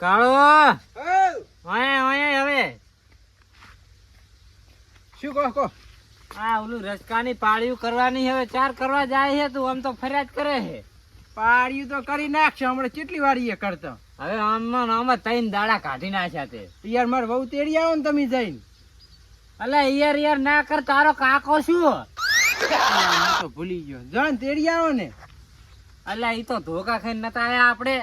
કાળો! ઓય ઓય હવે. શું કહો કહો? આ ઓલું રસકાની પાળિયું કરવાની હવે ચાર કરવા જાય છે તું આમ તો ફરિયાદ કરે છે. પાળિયું તો કરી નાખશે હમણાં કેટલી વાર એ કરતો? હવે આમાં ને આમાં ત્રણ દાડા કાઢી નાખ્યા તે. યાર મારે બહુ તેડી આવો ને તમે જઈને. અલે યાર યાર ના કર તારો કાકો શું? તો ભૂલી ગયો. જણ તેડી આવો ને. અલ્યા ઈ તો ધોકા ખાઈને નતા આયા આપણે.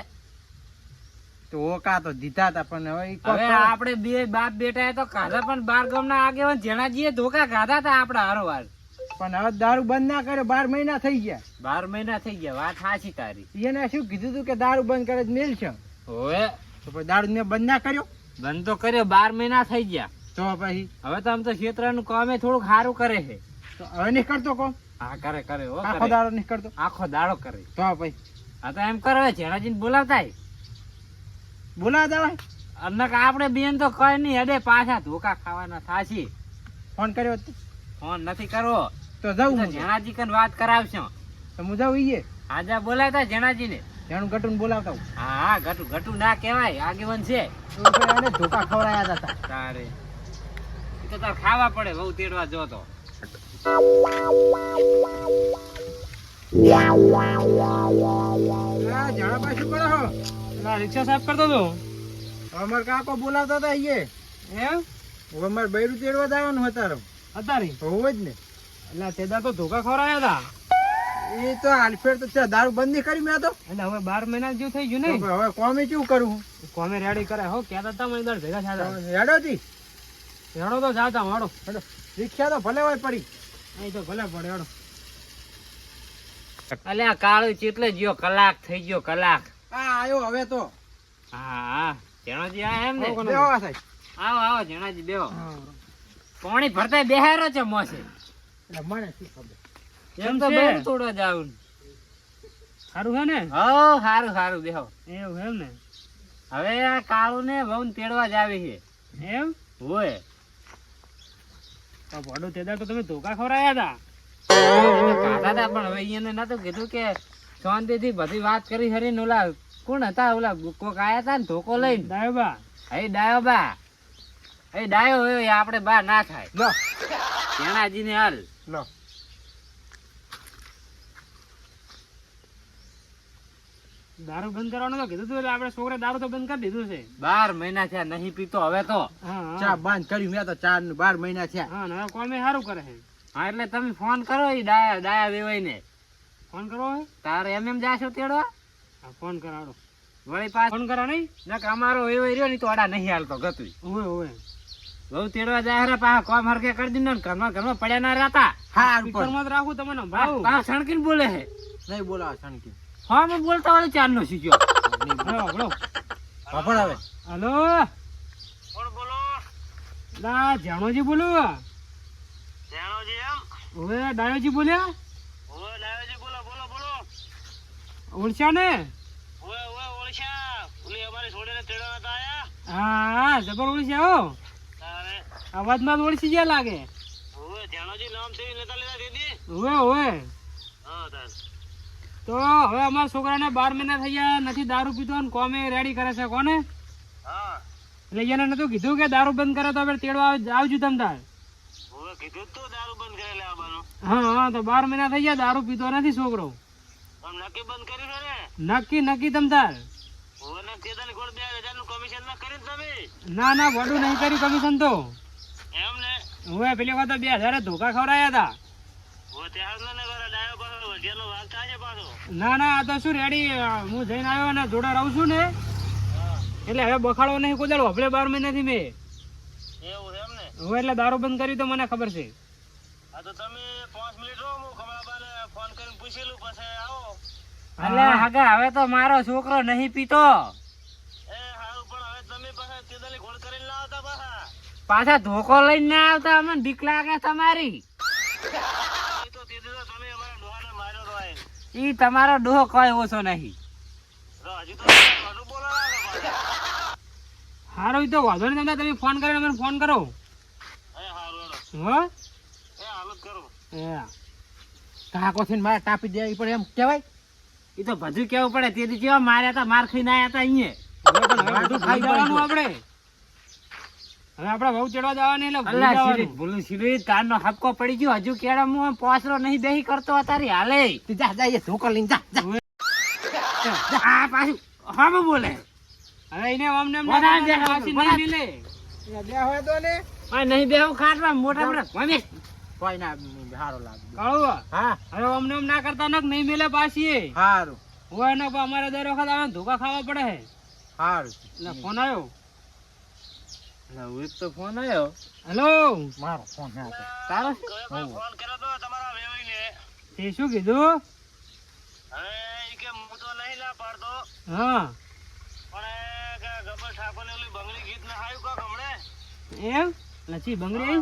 તો ઓકા તો દીધા હતા પણ હવે હવે આપણે બે બાપ બેટા તો ખાધા પણ બાર ગામના આગેવાન જેણાજીએ ધોકા ખાધા હતા આપડા હારોવાર પણ હવે દારૂ બંધ ના કર્યો બાર મહિના થઈ ગયા. બાર મહિના થઈ ગયા વાત સાચી તારી. એને શું કીધું તું કે દારૂ બંધ કરે મેલ છે? હવે? તો પછી દારૂ ને બંધ ના કર્યો? બંધ તો કર્યો બાર મહિના થઈ ગયા. તો પછી? હવે તો આમ તો ક્ષેત્રનું કામે થોડુંક સારું કરે છે. તો હવે નહીં કરતો કોમ હા કરે કરે આખો દાડો દારૂ નહીં કરતો આખો દાડો કરે. તો પછી? આ તો એમ કરે જેણાજીને બોલાવતાય. બોલા દેવાય અમને આપણે બેન તો કઈ નહીં અડે પાછા ધોકા ખાવાના થાશી. ફોન કર્યો ફોન નથી કરવો. તો જવું જણાજી કન વાત કરાવશો. તો હું જાઉં ઈએ આજે બોલાવતા જણાજી ને જાણું ગટું બોલાવતા હા હા ઘટુ ના કહેવાય આગેવન છે. એને ધોકા ખવડાયા હતા તારે. તો તાર ખાવા પડે બહુ તેડવા જો તો. જણા પાછું શું કરો રિક્ષા સાફ કરતો હતો? અમાર કાકો બોલાવતા હતા ઈએ. એમ? હવે અમારે બૈરું તેડવા જવાનું હતા અત્યારે. હોવ જ ને. એટલે તેદા તો ધોકા ખોરાયા હતા એ તો હાલફેર તો દારૂ બંધી કરી મેં તો. એટલે હવે બાર મહિના જેવું થઈ ગયું નહીં? હવે કોમે શું કરું કોમે રેડી કરે. હો કહેતા હતા મને દર ભેગા થયા રેડો હતી રેડો તો જાતા માડો હેડો. રિક્ષા તો ભલે હોય પડી. અહીં તો ભલે પડે હેડો. અલ્યા કાળું ચેટલે ગયો કલાક થઈ ગયો કલાક. આ આવ્યો હવે તો. હા હા. જેણાજી આ એમ ને? બેહો સાહેબ. આવો આવો જેણાજી બેહો. પાણી ભરતા બેહારો છે મોસે. એટલે મને શું ખબર? એમ તો બેન તોડવા જાવ સારું હે ને? હો સારું સારું બેહો. એવું એમ ને? હવે આ કાળું ને વહુ તેડવા જ આવી છે. એમ? હોય. ભડું તેદાર તો તમે ધોકા ખોરાયા હતા. ખાધા હતા પણ હવે એને નતું કીધું કે શાંતિથી બધી વાત કરી હરીને ઓલા કોણ હતા? ઓલા કોક આયા હતા ને ધોકો લઈને? ડાયોબા. એ ડાયોબા. એ ડાયો હોય આપણે બા ના થાય. લો. જેણાજી ને હાલ. લો. દારૂ બંધ કરવાનું તો કીધું તું એટલે આપણે છોકરા દારૂ તો બંધ કરી દીધું છે. બાર મહિના થયા નહીં પીતો હવે તો. ચા બંધ કર્યું મેં તો ચાર બાર મહિના થયા. હા કોમે સારું કરે છે. હા એટલે તમે ફોન કરો એ ડાયા ડાયા વેવાઈ ને ફોન કરો તારે એમ એમ જાશો તેડવા? ફોન કરાડો. વળી પાછ ફોન કરો નહીં? ના અમારો એવો રહ્યો નહીં તો અડા નહીં હાલતો ગતું ઓય ઓય બહુ તેડવા જાય રે પાછા કોમ હરકે કરી દીધો ને ઘરમાં ઘરમાં પડ્યા ના રહેતા. હા પણ. જ રાખું તમને ભાવ પાછા સણકીને બોલે હે. નહીં બોલાવો સણકી હા મેં બોલતા વાળો ચાર નો શીખ્યો. હલો પાપડ આવે હલો. કોણ બોલો? ના જાણોજી બોલો જાણોજી એમ? ઓવે ડાયોજી બોલ્યા ઓવે ડાયોજી બોલો બોલો બોલો ઓળખ્યા ને? હા જબર ઓળખ્યા હો. અવાજમાં ઓળખી ગયા લાગે. ઓવે ઓવે તો હવે અમારા છોકરાને બાર મહિના થઈ ગયા નથી દારૂ પીતો ને કોમે રેડી કરે છે કોને? એટલે એને નતું કીધું કે દારૂ બંધ કરે તો હવે તેડવા આવ- આવજો તમ તાર. હા હા તો બાર મહિના થઈ ગયા દારૂ પીતો નથી છોકરો. નક્કી નક્કી તમ તાર. ના ના વડું નહીં કર્યું કમિશન તો. હવે પેલી વખત બે હજાર ધોકા ખવડાયા હતા ના ના આ તો શું રેડી હું જઈને આવ્યો ને જોડે રહું છું ને. એટલે હવે બખાડો નહીં કોદાડો હફલે બાર મહિનાથી મેં. હવે એટલે દારૂ બંધ કરી તો મને ખબર છે. અલે હાગા હવે તો મારો છોકરો નહીં પીતો. પાછા ધોકો લઈને ના આવતા અમને બીક લાગે તમારી. ઈ તમારો ડોહો કઈ ઓછો નહીં. હારો ઈ તો વાંધો નહીં તમને તમે ફોન કરીને મને ફોન કરો. હા? એ કાકો છે મારે તાપી દેવી પણ એમ કહેવાય. ઈ તો બધું કેવું પડે તેથી જેવા માર્યા હતા માર ખાઈને આયા હતા અહીંયા તો બધું ખાઈ જવાનું આપણે હવે આપણે બહુ ચડવા જવાની એટલે ભૂલી જવાનું. શિરીષ, ભૂલું શિરીષ, તારનો હપકો પડી ગયો હજુ કેળા હું પોસરો નહીં દહી કરતો તારી હાલે તું જા જા એ ધોકો લઈને જા જા. આ પાછું હામું બોલે હવે એને આમને ને. નહીં. બે હોય તો ને નહીં બેહું ખાટવા મોટા મોટા. કોઈ ના સારો લાગે. કાળું, હા? હવે અમને એમ ના કરતા નક નહીં મિલે પાછી. સારું હોય ને અમારે દર વખત આવે ધોકા ખાવા પડે હે સારું એટલે ફોન આવ્યો અલા, એક તો ફોન આવ્યો હેલો? મારો ફોન હા તો. તારો હોવ. તે શું કીધું? હા એમ? લચી બંગડી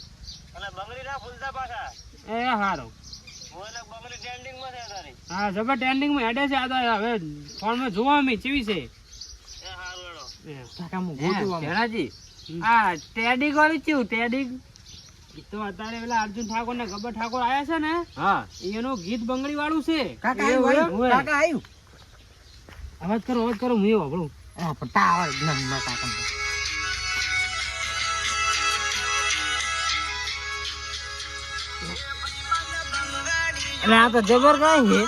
એ હારું. હા જબર ટ્રેન્ડિંગમાં હેડે છે આ તો હવે ફોનમાં જોવા અમે ચીવી છે? આ ટેડી વાળું ચેવું ટેડી તો અત્યારે પેલા અર્જુન ઠાકોર ને ગબ્બર ઠાકોર આયા છે ને હા. એનું ગીત બંગડી વાળું છે. કાકા આવ્યું આયુ એમ? આયુ કાકા આવ્યું. અવાજ કરો અવાજ કરો હું એવું આપણું હા પણ ટાવર કાકા. એટલે આ તો જબર કઈ છે.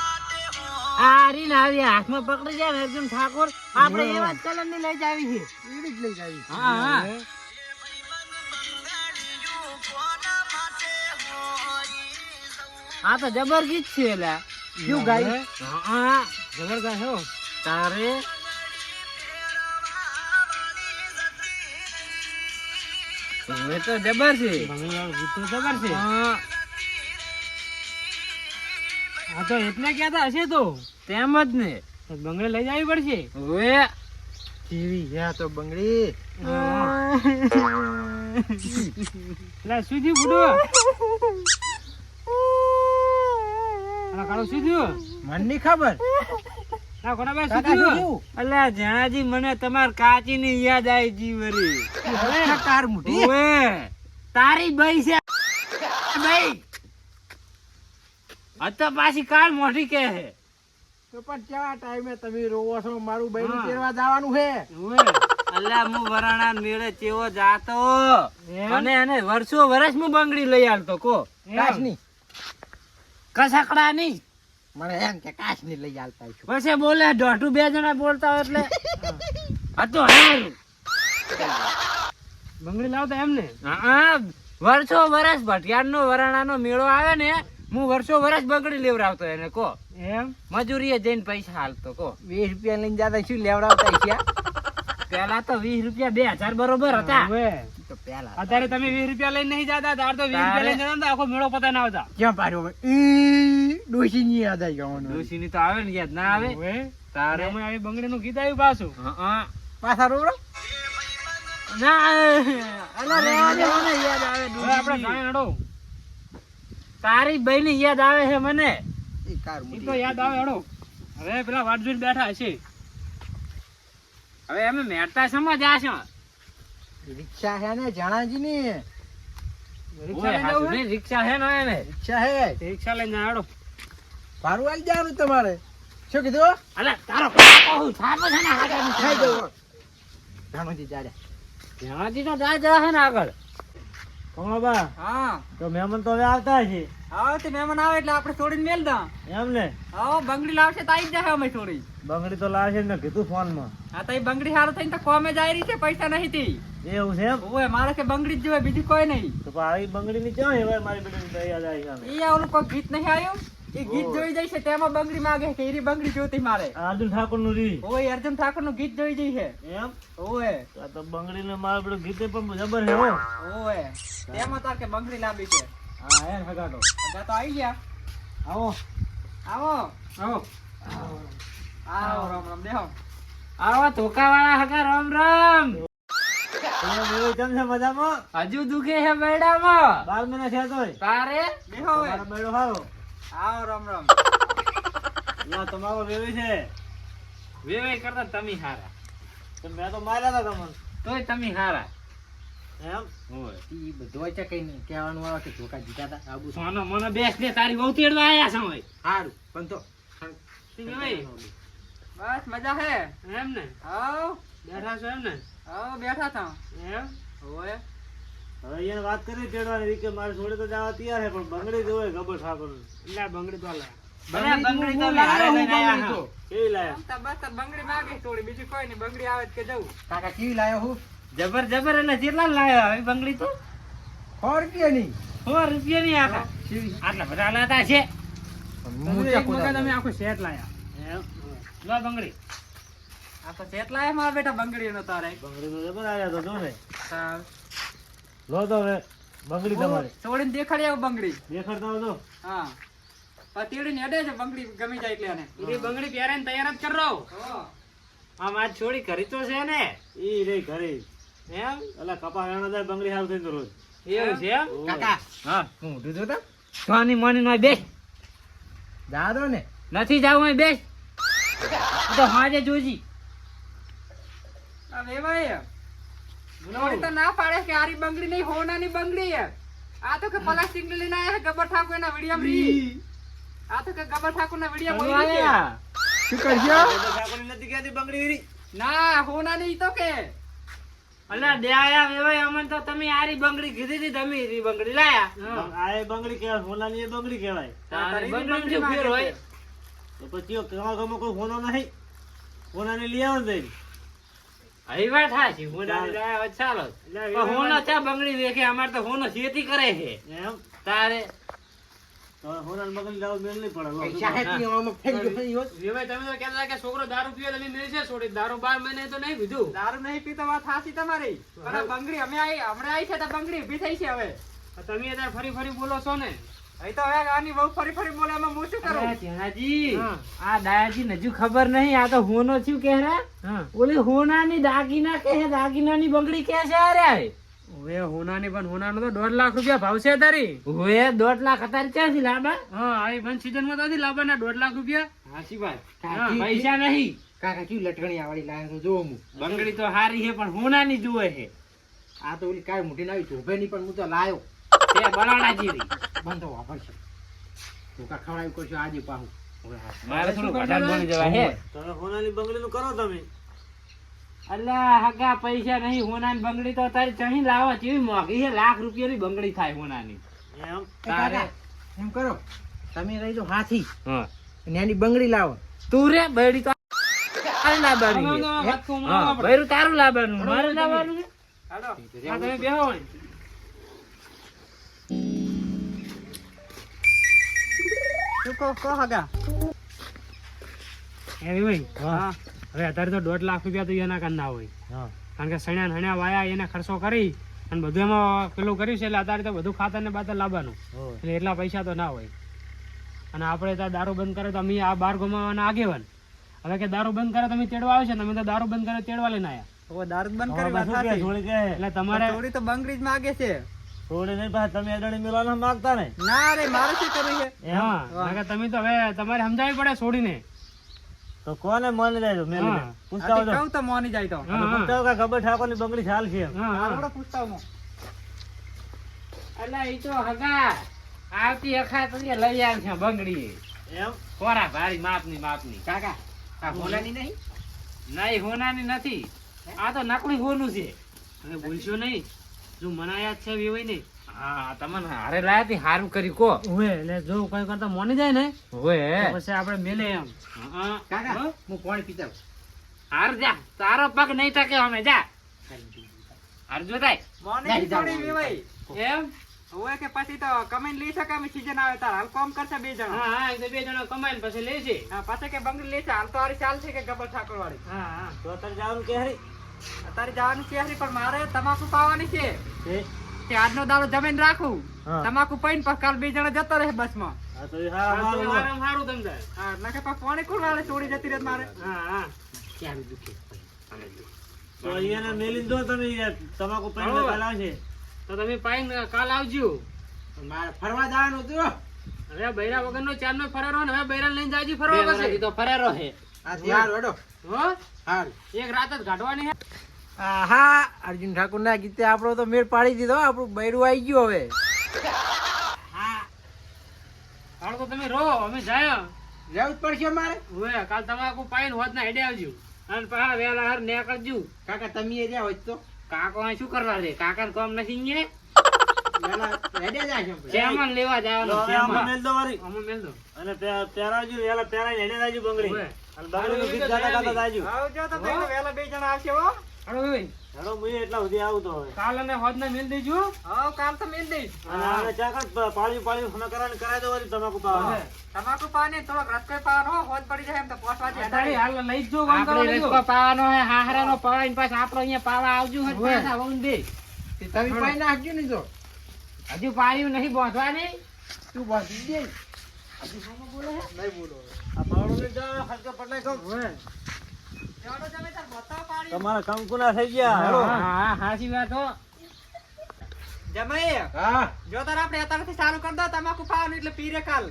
આ રીન આવી હાથમાં પકડી જાય ને અર્જુન ઠાકોર આપણે એવા જ કલરની લઈ જાવી છે. એવી જ લઈ જાય હા હા. આ તો જબર ગીત છે એલા શું ગાય? હા. જબરદસ્ત હો. તારે હવે તો જબર છે. જબર છે. હા, હા તો એટલે કહેતા હશે તો. તેમ જ ને. બંગડે લઈ જવી પડશે. હવે કેવી? છે તો બંગડી. એટલે શું થયું અલા કાળો શું થયું? મને નહીં ખબર. ના કોના ભાઈ શું થયું? થયું? જણાજી મને તમાર કાચી ની યાદ આવી જી વરી હવે તાર મુઠી ઓએ તારી બઈ છે. બઈ તો પાછી કાળ મોટી કે હે તો પણ કેવા ટાઈમે તમે રોવો છો? મારું બૈરું હા. તેરવા જવાનું હે. અલ્યા હું વરાણા મેળે ચેવો જાતો? અને એને વર્ષો વર્ષ હું બંગડી લઈ આવતો કો? કાચની. કસકડા ની. મને એમ કે કાચની લઈ આવતા છું પછી બોલે દોઢું બે જણા બોલતા હોય એટલે. હતો હારું બંગડી લાવતા એમ ને હા. વર્ષો વર્ષ ભટિયાર નો વરાણા નો મેળો આવે ને હું વર્ષો વર્ષ બગડી લેવડાવતો એને કો એમ? મજૂરીએ જઈને પૈસા હાલતો કો વીસ રૂપિયા લઈને જતા શું લેવડાવતા છે પેલા તો વીસ રૂપિયા બે હજાર બરોબર હતા. તો પેલા અત્યારે તમે વીસ રૂપિયા લઈને નહીં જતા તાર તો વીસ રૂપિયા લઈને જતા આખો મેળો આવતા. ક્યાં પાડ્યો ની યાદ આવી ની તો આવે ને યાદ ના આવે. તારે એમાં આવી બંગડીનું ગીત આવ્યું પાછું. હા પાછા રોવડો. ના અલા યાદ આવે આપણે. તારી બઈ ની યાદ આવે છે મને? કાર તો યાદ આવે હડો. હવે પેલા વાટ જોઈને બેઠા હશે. હવે અમે મેરતા સમજ આશો રિક્ષા છે ને જણાજી ની રિક્ષા છે ને એને? રિક્ષા હે. રિક્ષા લઈને જાય હડો. ભાડું આવી જવાનું તમારે. શું કીધું? અલા તારો હું છે ને જાણોજી ધ્યાનથી તો જાય જશે ને આગળ. કમળાબા હા. તો મહેમાન તો હવે આવતા છે હા તે મહેમાન આવે એટલે આપણે છોડીને મેલ દા. એમ ને? હા બંગડી લાવશે તો આવી જ જાય અમે છોડી. બંગડી તો લાવશે ને કીધું ફોનમાં હા તો એ બંગડી હારો થઈને તો કોમે જાય રહી છે પૈસા નહીં થી એવું છે ઓય મારે કે બંગડી જ જોઈએ બીજું કોઈ નહીં. તો આવી બંગડી ની ક્યાં હવે મારી બેટી યાદ આવી એ ઓલું કોઈ ગીત નહીં આવ્યું? એ ગીત જોઈ જાય છે તેમાં બંગડી માગે છે એરી બંગડી જોતી મારે. અર્જુન ઠાકોરનું રી ઓય અર્જુન ઠાકોરનું ગીત જોઈ જાય છે. એમ? ઓય. આ તો બંગડી ને મારે બેટું ગીતે પણ જબર હે. ઓય. તેમાં તાર કે બંગડી લાંબી છે. હા હે હગાડો બધા તો આવી ગયા. આવો. આવો. આવો. આવો રામ રામ દેહો આવો ધોકાવાળા હગા રામ રામ. છે મજામાં? હજુ દુખે છે બેડામાં બાર મહિના થયા તો તારે? બેડો હારો. આવો રામ રામ. ના તમારો વેવી છે. વેવાઈ કરતા તમે હારા. તો મેં તો માર્યા હતા તમને. તોય તમે હારા. એમ? હોય. ઈ બધું વચ્ચે કઈ નહીં કહેવાનું આવે કે ધોકા જીતા હતા આબુ સોનો મને બેસ ને તારી બહુ તેડવા આયા છે હોય સારું પણ તો બસ મજા હે? એમ ને? આવ બેઠા છો એમ ને? આવ બેઠા હતા એમ? હોય. હવે એને વાત કરી તેડવાની કે મારે છોડે તો જવા તૈયાર છે પણ બંગડી જોવે ગબર ઠાકોર એટલે બંગડી તો લા બંગડી બંગડી તો હું લે, હારે લાવ્યો, લઈને હું બંગડી તો. કેવી લાયા? બસ બંગડી માંગી થોડી બીજું કોઈ નહીં બંગડી આવે કે જવું. કાકા કેવી લાયો હું? જબર જબર એટલે કેટલા લાયો હવે બંગડી તો? સો સો રૂપિયા ની આખા. આટલા બધા લાતા છે. તમે આખો સેટ લાયા. લો બંગડી. આ તો સેટ લાયા મારા બેટા બંગડી નો તારે. બંગડી તો જબર આવ્યા તો જો ને. લો તો હવે બંગડી તમારે. છોડીને દેખાડી આવો બંગડી. દેખાડતા હો. તો હા પતીડી નેડે છે બંગડી ગમી જાય એટલે આને. એ બંગડી પહેરાઈને તૈયાર જ કરો હો. આમ આજ છોડી કરી તો છે ને. ઈ રે ઘરે. એમ? અલા કપા જાય બંગડી હાલ થઈને તો રોજ. એવું છે એમ? કાકા. હા હું ઊંધું જોતા પાણી માની નો બેસ. દાદો ને. નથી જાવું અહીં બેસ. તો હાજે જોજી. અરે વેવાય તો ના પાડે કે આરી બંગડી નહીં હોનાની બંગડી હે આ તો કે પ્લાસ્ટિકની લઈને આયા ગબર ઠાકોર ના વિડિયામ રી આ તો કે ગબર ઠાકોર ના વિડિયામ ચલો આયા. શું કરજો તો નથી કહેતી બંગડી વીરી ના હોનાની તો કે. અલા દેયા વેવાય અમન તો તમે આરી બંગડી કીધી હતી તમે રી બંગડી લાયા. આ બંગડી કહેવાય એ બંગડી કહેવાય. તારે બંગડી ફેર હોય? તો પછી કમા કમા કોઈ સોનો નહીં. સોનાની લઈ આવો અહીં વાત હાચી હોનાની લાયા ચાલો. પણ હોનો ચા બંગડી વેખે અમાર તો હોનો ખેતી કરે છે. એમ? તારે તો સોનાની બંગડી લાવો મેળ નહીં પડે. લો. પૈસા હે. કે છોકરો દારૂ પીવે છોડી. દારૂ બાર મહિને તો નહીં પીધું. દારૂ નહીં પીતો વાત હાચી તમારી. બંગડી અમે હમણાં આવી છે બંગડી ઊભી થઈ છે હવે. તમે અત્યારે ફરી ફરી બોલો છો ને? તો હવે આની બહુ ફરી ફરી બોલે એમાં હું શું કરું? ત્યાંજી આ દાયાજી ને હજુ ખબર નહીં આ તો હોનો થયું કે રે ઓલી હોનાની દાગીના કે છે દાગીનાની બંગડી કે છે અરે? હવે હોનાની પણ હોનાનો તો દોઢ લાખ રૂપિયા ભાવ છે તારી. દોઢ લાખ અત્યારે ક્યાંથી લાંબા હા આ વન સીઝનમાં તો લાબાના દોઢ લાખ રૂપિયા. હાચી વાત. પૈસા નહીં. કાકા કેવી લટકણી વાળી લાયા તો જોવો હું બંગડી તો હારી છે પણ હોનાની જુએ છે. આ તો ઓલી કાંઈ મોટી ના આવી શોભે નહીં પણ હું તો લાયો. તે બરાડા જેવી. બંધો વાપરશે ધોકા ખવડાવી કરશો આજે પાહું મારે થોડું વધારે બોલી જવા હે. તમે હોનાની બંગડી નું કરો તમે. અલ્લા હગા પૈસા નહીં. હોનાની બંગડી તો તારી ચણી લાવો કેવી મોંઘી છે. લાખ રૂપિયાની બંગડી થાય હોનાની. એમ? તારે? એમ કરો. તમે રહી જાઓ હાથી. હા. બંગડી લાવો. તું રે બૈડી તો તારે લાવવાની હા, બૈરું તારું લાવવાનું મારે લાવવાનું છે? હાલો. તમે બેહો હગા. એવી હા. હવે અત્યારે તો દોઢ લાખ રૂપિયા તો એના કાંઈ ના હોય કારણ કે સણ્યા હણ્યા વાયા એને ખર્ચો કરી અને બધું એમાં પેલું કર્યું છે એટલે અત્યારે તો બધું ખાતર ને બાતર લાવવાનું. એટલે એટલા પૈસા તો ના હોય. અને આપણે ત્યાં દારૂ બંધ કરે તો અમે આ બાર ગુમાવાના આગેવાન. હવે કે દારૂ બંધ કરે તો અમે તેડવા આવે છે તમે અમે તો દારૂ બંધ કરે તેડવા લઈને આવ્યા દારૂ બંધ કરી એટલે તમારે થોડી તો જ માગે છે. થોડી નહીં પાછા તમે અડાણી મેળવાના માંગતા ને ના રે મારે શું કરવું છે? હા કારણ કે તમે તો હવે તમારે સમજાવી પડે છોડીને. તો કોને મન લેજો મેં. પૂછતા કહું તો મોની જાય તો. પૂછતા કે ગબર ઠાકોરની બંગડી ચાલ છે એમ. હા, હા. હાલો પૂછતા. એટલે એ તો હગા આવતી અખાત લઈ આવે છે બંગડી. એમ? કોરા ભારી માપની માપની. કાકા આ ભોલાની નહીં? નહીં હોનાની નથી. આ તો નકલી હોનું છે. ભૂલશો નહીં? જો મનાયા છે વેવાય નહીં હા તમને હારે લાયા થી હારું કર્યું કો. ઓવે એટલે જો કઈ કરતા મોની જાય ને હોય પછી આપણે મેલે એમ. હા. કાકા હું? પાણી પીતા હાર જા તારો પગ નહીં ટકે અમે જા. હાર જો થાય મોની થોડી. એમ? હવે કે પછી તો કમાઈને લઈ શકે અમે સીઝન આવે તાર હાલ કોમ કરશે બે જણા. હા હા તો બે જણા કમાઈને પછી લે છે હા પછી કે બંગડી લેશે હાલ તો હારી ચાલશે કે ગબર ઠાકોર વાળી હા હા. તો અત્યારે જવાનું કે હરી? અત્યારે જવાનું છે હરી પણ મારે તમાકુ પાવાની છે. કે આજનો દાડો જમીન રાખું. તમાકુ પૈન પછી કાલ બે જણા જતો રહે બસમાં તો એ હારા હા, તો મારું હારામાં હારું તમ તાર. હા નકે પછી પાણી કોણ વાળે છોડી જતી રહે મારે? હા હા. દુખે? તો અહીંયાને મેલીને દો તમે તમાકુ પાઈને બરોબર. તો તમે પાઈને કાલ આવજો. મારે ફરવા જવાનું હતું હવે બૈરા વગરનો ચારનો ફરારો ને હવે બૈરા લઈને જાજી ફરવા પછી. તો ફરારો હે. આ તૈયાર એક રાત જ ગાઢવાની હે. આહા અર્જુન ઠાકુર ના ગીતે આપણો તો મેળ પાડી દીધો આપણું બૈરું આવી ગયું હવે. હાલ તો તમે રહો અમે જાય. જવું જ પડશે મારે હવે કાલ તમાકુ પાઈને હોત ના હેડે આવજો. અને પાછા વેલા હાર નીકળજો. કાકા તમે એ જ્યાં હોય તો? કાકો અહીં શું કરવા છે કાકા કોમ નથી વેલા હેડે જાશે ચેમન લેવા જવાનું. અમે મેલ દો અને પે- પહેરાવજો, પેરા હેડે જાજો બંગડી. ના દો તમાકુ પાવા. તમાકુ પાને થોડોક રસ્તો પાવાનો હોત પડી જાય એમ તો પોસવા હાલ લઈ જ જો. જો પાવાનો હે હાહરાનો પાવાઈને પાછા આપણો અહીંયા પાવા આવજો હે પાછા વહુને બે તમે પાઈ નાખજો ને તો હજુ પાડ્યું નહીં બોંધવાની. તું બાંધી દે. જાઓ, ખર્ચો પટાઈ કહું. તમારા કંકુના થઈ ગયા. હેડો. હા હા હાચી વાત હો. જમાઈ હા. જો તાર આપણે અત્યારથી ચાલુ કરી દો તમાકુ પાવાનું એટલે પીરે કાલ.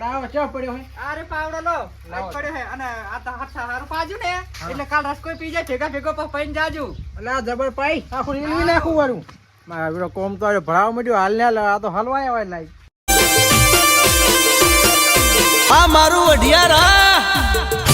લાવો ચો પડ્યો હે? અરે પાવડો લો. લાવ. પડ્યો હે. અને આ તો હાથ હારું પાજુ ને. એટલે કાલ રસ કોઈ પી જાય ભેગા ભેગો પૈન જાજુ. એટલે આ જબર પાઈ આખું નાખું વાળું મારા કોમ તો ભરાવ મળ્યો હાલ ને હાલ આ તો હલવાય આવે લાઈ આ મારું અઢિયારા